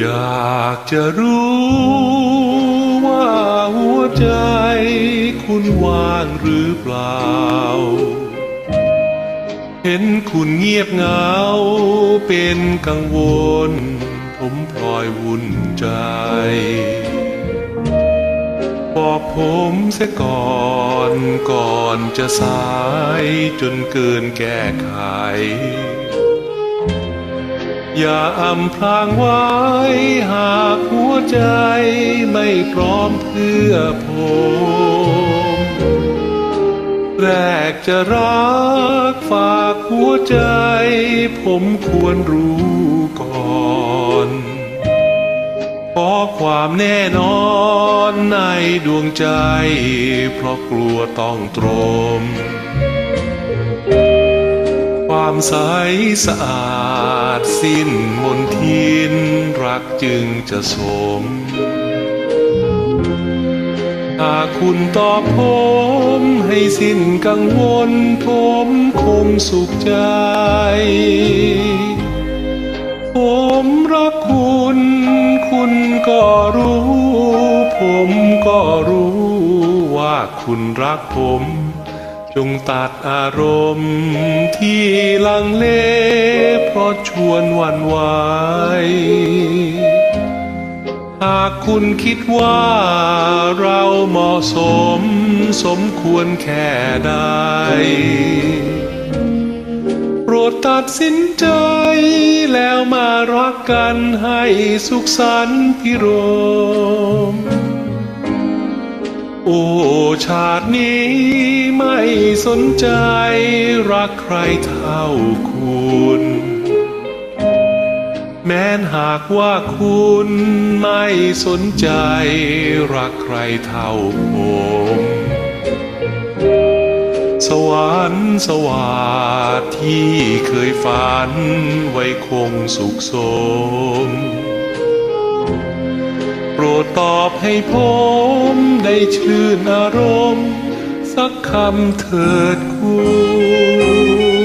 อยากจะรู้ว่าหัวใจคุณว่างหรือเปล่า เห็นคุณเงียบเหงาเป็นกังวล ผมพลอยวุ่นใจ บอกผมเสียก่อนก่อนจะสายจนเกินแก้ไข อย่าอำพรางไว้ หากหัวใจไม่พร้อมเพื่อผมแรกจะรักฝากหัวใจ ผมควรรู้ก่อนขอความแน่นอนในดวงใจ เพราะกลัวต้องตรม ความใสสะอาดสิ้นมนทินรักจึงจะสมถ้าคุณตอบผมให้สิ้นกังวลผมคงสุขใจ ผมรักคุณ คุณก็รู้ ผมก็รู้ว่าคุณรักผม จงตัดอารมณ์ที่ลังเลเพราะชวนวันไหวหากคุณคิดว่าเราเหมาะสมสมควรแค่ใดโปรดตัดสินใจแล้วมารักกันให้สุขสันต์พิรม โอชาตินี้ สนใจรักใครเท่าคุณ แม้นหากว่าคุณไม่สนใจรักใครเท่าผมสวรรค์สวัสดที่เคยฝันไว้คงสุขสม โปรดตอบให้ผมได้ชื่นอารมณ์ สักคำเถิดคุณ